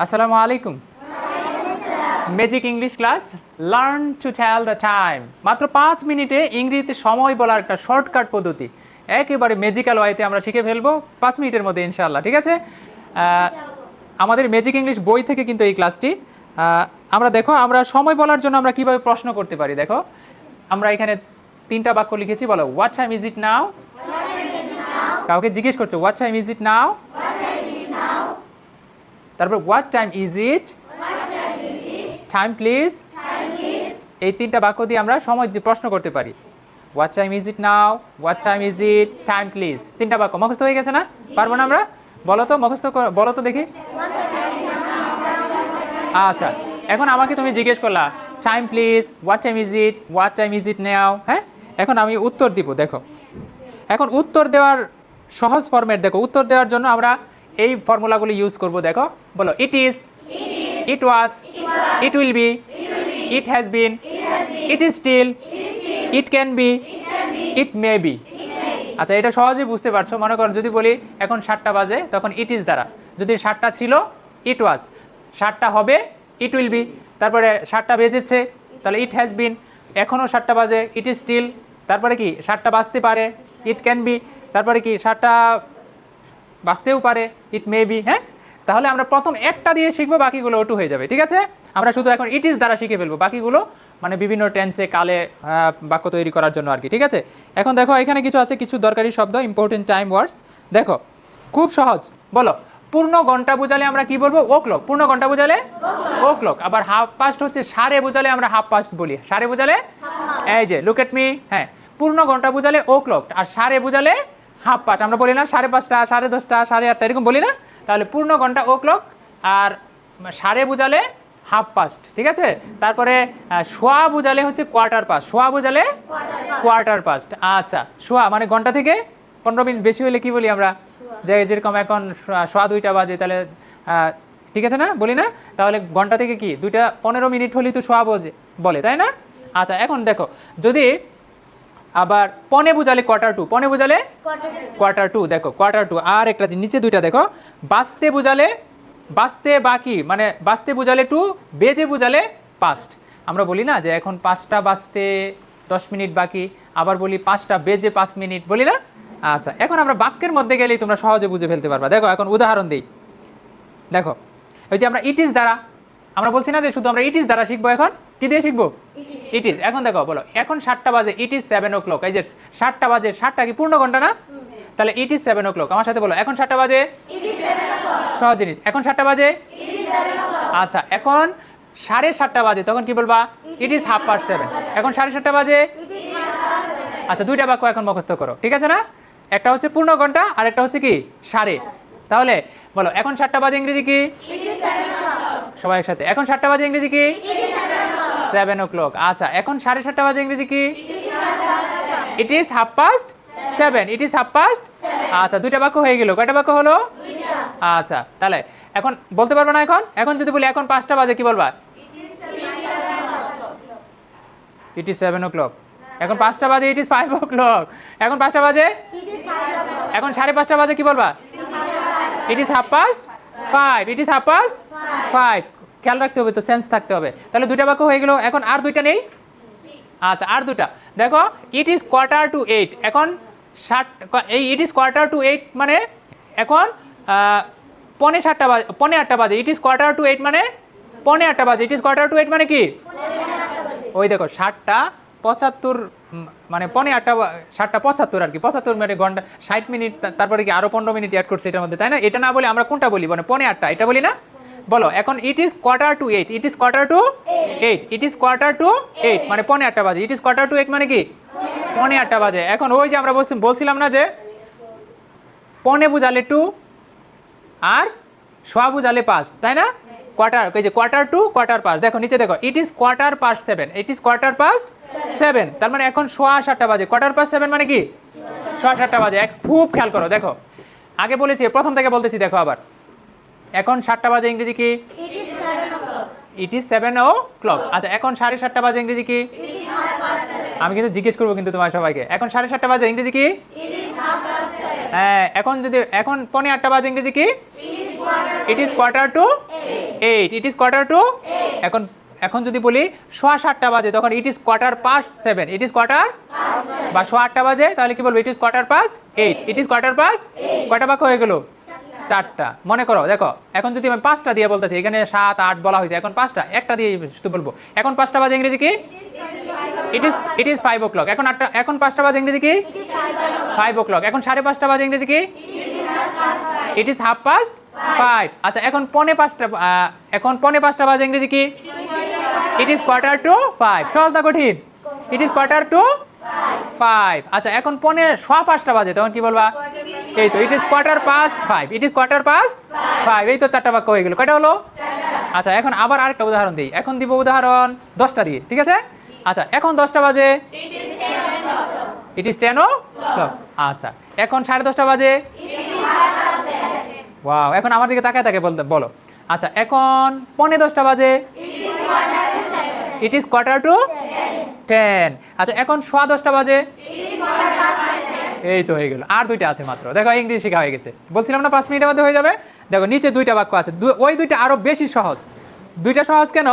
আসসালামু আলাইকুম magic English class learn to tell the time মাত্র পাঁচ মিনিটে ইংরেজিতে সময় বলার একটা শর্টকাট পদ্ধতি। একেবারে ম্যাজিক্যাল ওয়াইতে আমরা শিখে ফেলব। পাঁচ মিনিটের মধ্যে ইনশাআল্লাহ ঠিক আছে? আমাদের ম্যাজিক ইংলিশ বই থেকে কিন্তু এই ক্লাসটি আমরা দেখো আমরা সময় বলার জন্য আমরা কীভাবে প্রশ্ন করতে পারি দেখো। আমরা এখানে তিনটা বাক্য লিখেছি বলো what time is it now কাউকে জিজ্ঞেস করছ what time is it now তারপর what time is it time please এই তিনটা বাক্য দিয়ে আমরা সময় প্রশ্ন করতে পারি। What time is it now what time is it time please তিনটা বাক্য মুখস্থ হয়ে গেছে না? পারব না আমরা? বলো তো, মুখস্থ বলো তো দেখি। আচ্ছা এখন আমাকে তুমি জিজ্ঞেস করলা time please what time is it what time is it now হ্যাঁ? এখন আমি উত্তর দিব, দেখো। এখন উত্তর দেওয়ার সহজ ফরম্যাট দেখো। উত্তর দেওয়ার জন্য আমরা এই ফর্মুলাগুলি ইউজ করব, দেখো। বলো it is it was it will be it has been it is still it can be it may be আচ্ছা এটা সহজেই বুঝতে পারছ। মনে করো, যদি বলি এখন সাতটা বাজে, তখন ইট ইজ দ্বারা। যদি সাতটা ছিল ইট ওয়াজ সাতটা হবে ইট উইল বি তারপরে সাতটা বেজেছে, তাহলে ইট হ্যাজ বিন এখনও সাতটা বাজে ইট ইজ স্টিল তারপরে কি, সাতটা বাজতে পারে ইট ক্যান বি তারপরে কি, সাতটা বাঁচতেও পারে ইট মে বি হ্যাঁ? তাহলে আমরা প্রথম একটা দিয়ে শিখব, বাকিগুলো ওটু হয়ে যাবে, ঠিক আছে? আমরা শুধু এখন ইট ইজ দ্বারা শিখে ফেলব, বাকিগুলো মানে বিভিন্ন টেন্সে কালে বাক্য তৈরি করার জন্য আর কি ঠিক আছে? এখন দেখো, এখানে কিছু আছে, কিছু দরকারি শব্দ ইম্পর্টেন্ট টাইম ওয়ার্ডস দেখো, খুব সহজ, বলো, পূর্ণ ঘণ্টা বোঝালে আমরা কি বলব? ও ক্লক পূর্ণ ঘণ্টা বোঝালে? ও ক্লক আবার হাফ পাস্ট হচ্ছে সাড়ে বোঝালে আমরা হাফ পাস্ট বলি। সাড়ে বোঝালে? এই যে লুক এট মি হ্যাঁ পূর্ণ ঘণ্টা বোঝালে ও ক্লক আর সাড়ে বোঝালে হাফ পাস্ট আমরা বলি না সাড়ে পাঁচটা, সাড়ে দশটা, সাড়ে আটটা, এরকম বলি না। তাহলে পূর্ণ ঘণ্টা ও ক্লক আর সাড়ে বোঝালে হাফ পাস্ট, ঠিক আছে? তারপরে সোয়া বোঝালে হচ্ছে কোয়ার্টার পাস্ট। সোয়া বোঝালে কোয়ার্টার পাস্ট। আচ্ছা সোয়া মানে ঘণ্টা থেকে পনেরো মিনিট। বেশি হলে কি বলি আমরা? যে যেরকম এখন সোয়া দুইটা বাজে, তাহলে ঠিক আছে না? বলি না? তাহলে ঘণ্টা থেকে কি? দুইটা পনেরো মিনিট হলেই তো বোঝে, বলে, তাই না? আচ্ছা এখন দেখো, যদি আবার পনে বুঝালে কোয়ার্টার টু পনে বুঝালে কোয়ার্টার টু দেখো কোয়ার্টার টু আর একটা নিচে দুইটা দেখো বাঁচতে বুঝালে বাঁচতে বাকি মানে বাঁচতে বুঝালে টু বেজে বুঝালে পাস্ট আমরা বলি না যে এখন পাঁচটা বাঁচতে দশ মিনিট বাকি আবার বলি পাঁচটা বেজে পাঁচ মিনিট বলি না? আচ্ছা এখন আমরা বাক্যের মধ্যে গেলেই তোমরা সহজে বুঝে ফেলতে পারবা। দেখো এখন উদাহরণ দিই। দেখো ওই যে আমরা ইট ইজ দ্বারা আমরা বলছি না যে শুধু আমরা ইট ইজ দ্বারা শিখব এখন কি দিয়ে শিখব? ইট ইজ এখন দেখো বলো এখন সাতটা বাজে it is seven o'clock এই যে সাতটা বাজে সাতটা কি পূর্ণ ঘণ্টা না? তাহলে it is seven o'clock আমার সাথে বলো এখন সাতটা বাজে? সহজ জিনিস। এখন সাতটা বাজে? আচ্ছা এখন সাড়ে সাতটা বাজে তখন কি বলবা? It is half past seven এখন সাড়ে সাতটা বাজে? আচ্ছা দুইটা বাক্য এখন মুখস্থ করো। ঠিক আছে না? একটা হচ্ছে পূর্ণ ঘণ্টা আর একটা হচ্ছে কি? সাড়ে। তাহলে বলো এখন সাতটা বাজে ইংরেজি কি? সবাই একসাথে। এখন সাতটা বাজে ইংরেজি কি? সেভেন ও ক্লক আচ্ছা এখন সাড়ে সাতটা বাজে ইংরেজি কি? It is half past seven it is half past আচ্ছা দুইটা বাক্য হয়ে গেল। কয়টা বাক্য হলো? আচ্ছা তাহলে এখন বলতে পারব না এখন? এখন যদি বলি এখন পাঁচটা বাজে কি বলবা? It is seven o'clock এখন পাঁচটা বাজে it is five o'clock এখন পাঁচটা বাজে? এখন সাড়ে পাঁচটা বাজে কি বলবা? It is half past five it is half past five খেয়াল রাখতে হবে তো সেন্স থাকতে হবে। তাহলে দুইটা বাক্য হয়ে গেল, এখন আর দুইটা নেই? আচ্ছা আর দুটা দেখো it is quarter to eight এখন ষাট, এই it is quarter to eight মানে এখন পনে সাতটা বাজে, পনে আটটা বাজে। It is quarter to eight মানে পনে আটটা বাজে। It is quarter to eight মানে কি? ওই দেখো, ষাটটা পঁচাত্তর মানে পনে আটটা ষাটটা পঁচাত্তর আর কি। পঁচাত্তর মানে ঘণ্টা, ষাট মিনিট তারপরে কি আরও পনেরো মিনিট অ্যাড করছে এটার মধ্যে, তাই না? এটা না বলে আমরা কোনটা বলি? মানে পনে আটটা, এটা বলি না? বলো এখন it is quarter to eight it is quarter to eight it is quarter to eight মানে পনে আটটা বাজে it is quarter to eight মানে কি? পনে আটটা বাজে। এখন ওই যে আমরা বলছি- বলছিলাম না যে পনে বুঝালে টু আর সোয়া বুঝালে পাঁচ তাই না? কোয়ার্টার এই যে কোয়ার্টার টু কোয়ার্টার পাস দেখো নিচে দেখো it is quarter past seven it is quarter past seven তার মানে এখন সোয়া সাতটা বাজে। কোয়ার্টার পাস সেভেন মানে কি? সোয়া সাতটা বাজে। এক খুব খেয়াল করো দেখো। আগে বলেছি প্রথম থেকে বলতেছি দেখো আবার। এখন সাতটা বাজে ইংরেজি কি it is seven o'clock আচ্ছা এখন সাড়ে সাতটা বাজে ইংরেজি কি আমি কিন্তু জিজ্ঞেস করব কিন্তু তোমার সবাইকে এখন সাড়ে সাতটা বাজে ইংরেজি কি হ্যাঁ এখন যদি এখন পনে আটটা বাজে ইংরেজি কি it is quarter to eight it is quarter to এখন এখন যদি বলি সোয়া সাতটা বাজে তখন it is quarter past seven it is quarter বা সোয়া আটটা বাজে তাহলে কি বলব it is quarter past eight it is quarter past কয়টা বাক্য হয়ে গেল চারটা। মনে করো, দেখো, এখন যদি আমি পাঁচটা দিয়ে বলতেছি, এখানে সাত, আট বলা হয়েছে, এখন পাঁচটা, একটা দিয়ে শুধু বলব। এখন পাঁচটা বাজে ইংরেজি কি? It is it is five o'clock এখন আটটা, এখন পাঁচটা বাজে ইংরেজি কি? ফাইভ ও ক্লক এখন সাড়ে পাঁচটা বাজে ইংরেজি কি? It is half past five আচ্ছা এখন পনে পাঁচটা এখন পনে পাঁচটা বাজে ইংরেজি কি? It is quarter to five সহজ না কঠিন? It is quarter to five আচ্ছা এখন পনে সোয়া পাঁচটা বাজে, তখন কি বলবা? এই তো it is quarter past five it is quarter past five এই তো চারটা বাক্য হয়ে গেল। কয়টা হলো? আচ্ছা এখন আবার আরেকটা উদাহরণ দিই। এখন দিব উদাহরণ দশটা দিয়ে, ঠিক আছে? আচ্ছা এখন দশটা বাজে? ইট ইজ টেন ও আচ্ছা এখন সাড়ে দশটা বাজে? ওয়াও এখন আমার দিকে তাকায় তাকে বলতে, বলো। আচ্ছা এখন পনে দশটা বাজে? It is quarter to ten আচ্ছা এখন সোয়া দশটা বাজে? এই তো হয়ে গেল। আর দুইটা আছে মাত্র। দেখো, ইংলিশ শেখা হয়ে গেছে। বলছিলাম না পাঁচ মিনিটের মধ্যে হয়ে যাবে? দেখো, নিচে দুইটা বাক্য আছে। ওই দুইটা আরও বেশি সহজ। দুইটা সহজ কেন?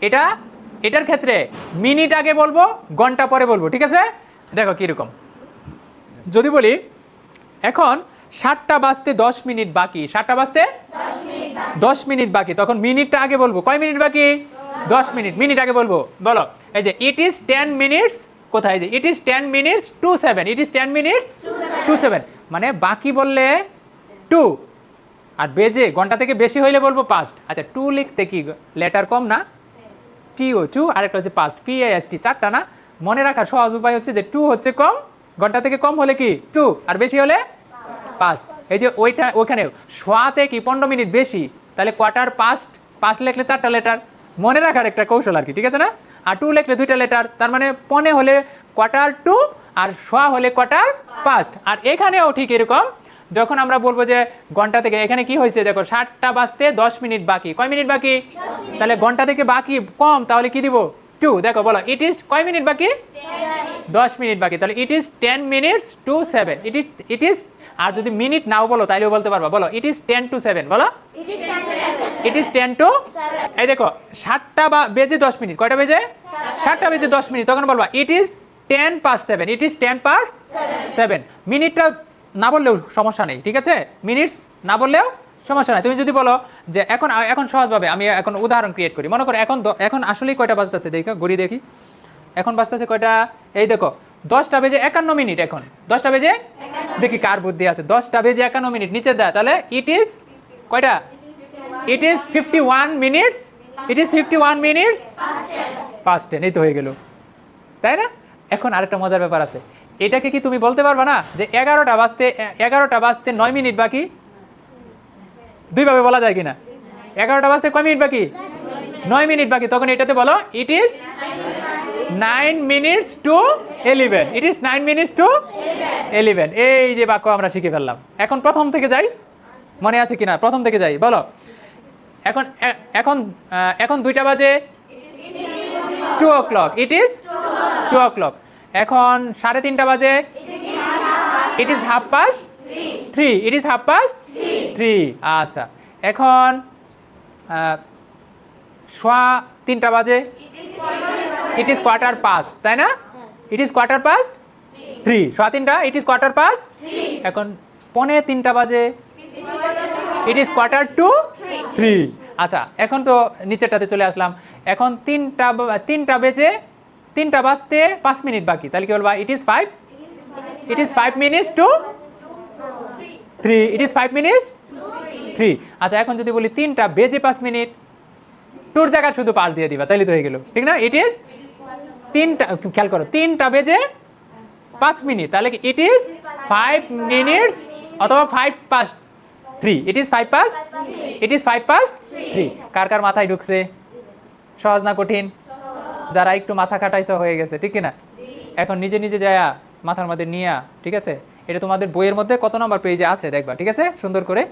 এটা, এটার ক্ষেত্রে মিনিট আগে বলব, ঘণ্টা পরে বলব, ঠিক আছে? দেখো, কীরকম। যদি বলি, এখন সাতটা বাজতে দশ মিনিট বাকি। সাতটা বাজতে দশ মিনিট বাকি। তখন মিনিটটা আগে বলব। কয় মিনিট বাকি? দশ মিনিট। মিনিট আগে বলব। বলো, এই যে ইট ইজ টেন মিনিটস কোথায় যে? It is ten minutes to seven it is ten minutes to seven মানে বাকি বললে টু আর বেজে ঘণ্টা থেকে বেশি হইলে বলব পাস্ট আচ্ছা টু লিখতে কি লেটার কম না? টিও টু আরেকটা হচ্ছে পাস্ট পি এস টি চারটা না? মনে রাখার সহজ উপায় হচ্ছে যে টু হচ্ছে কম ঘণ্টা থেকে কম হলে কি? টু আর বেশি হলে পাস্ট এই যে ওইটা ওইখানে সোয়াতে কি পনেরো মিনিট বেশি? তাহলে কোয়ার্টার পাস্ট পাস্ট লিখলে চারটা লেটার মনে রাখার একটা কৌশল আর কি ঠিক আছে না? আর টু লিখলে দুইটা লেটার তার মানে পনে হলে কোয়ার্টার টু আর সোয়া হলে কোয়ার্টার পাস্ট আর এখানেও ঠিক এরকম, যখন আমরা বলব যে ঘণ্টা থেকে, এখানে কি হয়েছে দেখো ষাটটা বাজতে দশ মিনিট বাকি। কয় মিনিট বাকি? তাহলে ঘণ্টা থেকে বাকি কম, তাহলে কি দিব? টু দেখো বলো ইট ইজ কয় মিনিট বাকি? দশ মিনিট বাকি। তাহলে it is ten minutes to seven it is it is আর যদি মিনিট নাও বলো, তাইলেও বলতে পারবা। বলো it is ten to seven বলো? ইট ইজ টেন টু এই দেখো, সাতটা বা বেজে দশ মিনিট। কয়টা বেজে? সাতটা বেজে দশ মিনিট। তখন বলবা it is ten past seven it is ten past seven মিনিটটা না বললেও সমস্যা নেই, ঠিক আছে? মিনিটস না বললেও সমস্যা নাই। তুমি যদি বলো যে, এখন এখন সহজভাবে আমি এখন উদাহরণ ক্রিয়েট করি। মনে করো, এখন এখন আসলেই কয়টা বাজতেছে? দেখো ঘড়ি দেখি। এখন বাজতেছে কয়টা? এই দেখো, দশটা বেজে একান্ন মিনিট এখন। দশটা বেজে? দেখি কার বুদ্ধি আছে। দশটা বেজে একান্ন মিনিট। নিচে দেয়, তাহলে ইট ইজ কয়টা? It is fifty one minutes it is fifty one minutes পাঁচ টেন এই তো হয়ে গেল। তাই না? এখন আরেকটা মজার ব্যাপার আছে। এটাকে কি তুমি বলতে পারবে না? যে এগারোটা বাজতে এগারোটা বাজতে নয় মিনিট বাকি? দুইভাবে বলা যায় কিনা? এগারোটা বাজতে কয় মিনিট বাকি? নয় মিনিট বাকি। তখন এটাতে বলো it is nine minutes to eleven it is nine minutes to eleven এই যে বাক্য আমরা শিখে ফেললাম। এখন প্রথম থেকে যাই। মনে আছে কিনা? প্রথম থেকে যাই। বলো। এখন এখন এখন দুইটা বাজে two o'clock it is two o'clock এখন সাড়ে তিনটা বাজে it is half past three it is half past three আচ্ছা এখন সোয়া তিনটা বাজে ইট ইজ কোয়ার্টার পাস্ট তাই না? It is quarter past three সোয়া তিনটা ইট ইজ কোয়ার্টার পাস্ট এখন পনে তিনটা বাজে it is quarter to three আচ্ছা এখন তো নিচেরটাতে চলে আসলাম। এখন তিনটা তিনটা বেজে, তিনটা বাজতে পাঁচ মিনিট বাকি। তাহলে কি বলবা it is five it is five minutes to three it is five minutes three আচ্ছা এখন যদি বলি তিনটা বেজে পাঁচ মিনিট টুর জায়গায় শুধু পাঁচ দিয়ে দিবা তাহলে তো হয়ে গেল। ঠিক না? ইট ইজ তিনটা, খেয়াল করো, তিনটা বেজে পাঁচ মিনিট। তাহলে কি ইট ইজ ফাইভ মিনিটস অথবা five pass three it is five pass it is five pass three কার কার মাথায় ঢুকছে? সহজ না কঠিন? যারা একটু মাথা খাটাইছে হয়ে গেছে ঠিক কি না এখন নিজে নিজে যায়া মাথার মধ্যে নিয়া ঠিক আছে? এটা তোমাদের বইয়ের মধ্যে কত নম্বর পেজে আছে দেখবা ঠিক আছে? সুন্দর করে।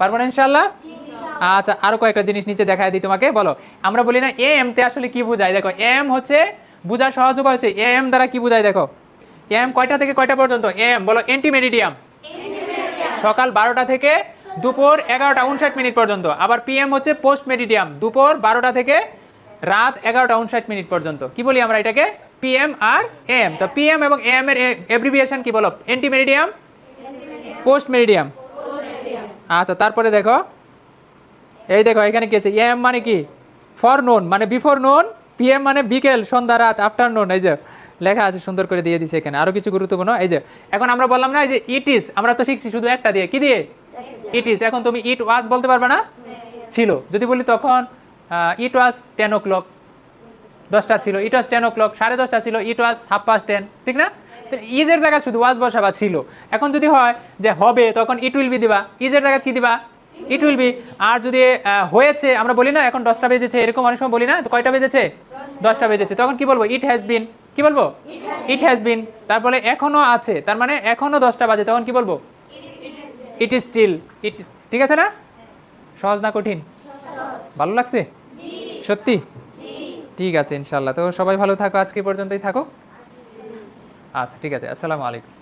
পারব না ইনশাল্লাহ আচ্ছা আরও কয়েকটা জিনিস নিচে দেখায় দিই তোমাকে বলো। আমরা বলি না এম তে আসলে কি বোঝায়? দেখো এম হচ্ছে বোঝার সহজ উপায় হচ্ছে এম দ্বারা কি বোঝায়? দেখো এম কয়টা থেকে কয়টা পর্যন্ত? এম বলো এন্টি মেরিডিয়াম। সকাল বারোটা থেকে দুপুর এগারোটা উনষাট মিনিট পর্যন্ত। আবার পিএম হচ্ছে পোস্ট মেডিডিয়াম দুপুর বারোটা থেকে রাত এগারোটা উনষাট মিনিট পর্যন্ত। কি বলি আমরা এটাকে? পিএম আর এম তো পিএম এবং এম এর এব্রিভিয়েশন কি বলো? এন্টি মেরিডিয়াম পোস্ট মেরিডিয়াম আচ্ছা তারপরে দেখো। এই দেখো, এখানে কি আছে? এম মানে কি? ফর নোন মানে বিফোর নোন পিএম মানে বিকেল, সন্ধ্যা, রাত আফটারনুন এই যে লেখা আছে, সুন্দর করে দিয়ে দিছে এখানে। আরও কিছু গুরুত্বপূর্ণ, এই যে। এখন আমরা বললাম না, এই যে ইট ইজ আমরা তো শিখছি শুধু একটা দিয়ে। কি দিয়ে? ইট ইজ এখন তুমি ইট ওয়াজ বলতে পারবে না? ছিল। যদি বলি তখন ইট ওয়াজ টেন ও ক্লক দশটা ছিল। It was ten O clock সাড়ে দশটা ছিল। It was half past ten ঠিক না? ইজের জায়গায় শুধু ওয়াজ বসাবা ছিল। এখন যদি হয় যে হবে, তখন ইট উইল বি দিবা। ইজের জায়গায় কি দিবা? ইট উইল বি আর যদি হয়েছে, আমরা বলি না, এখন দশটা বেজেছে, এরকম অনেক সময় বলি না, তো কয়টা বেজেছে? দশটা বেজেছে। তখন কি বলব? ইট হ্যাজ বিন কি বলব? ইট হ্যাজ বিন তারপরে এখনও আছে। তার মানে এখনও দশটা বাজে। তখন কি বলব? ইট ইজ স্টিল ইট ঠিক আছে না? সহজ না কঠিন? ভালো লাগছে? সত্যি? ঠিক আছে ইনশাল্লাহ তো সবাই ভালো থাকো, আজকে পর্যন্তই থাকো। আচ্ছা ঠিক আছে, আসসালামু আলাইকুম।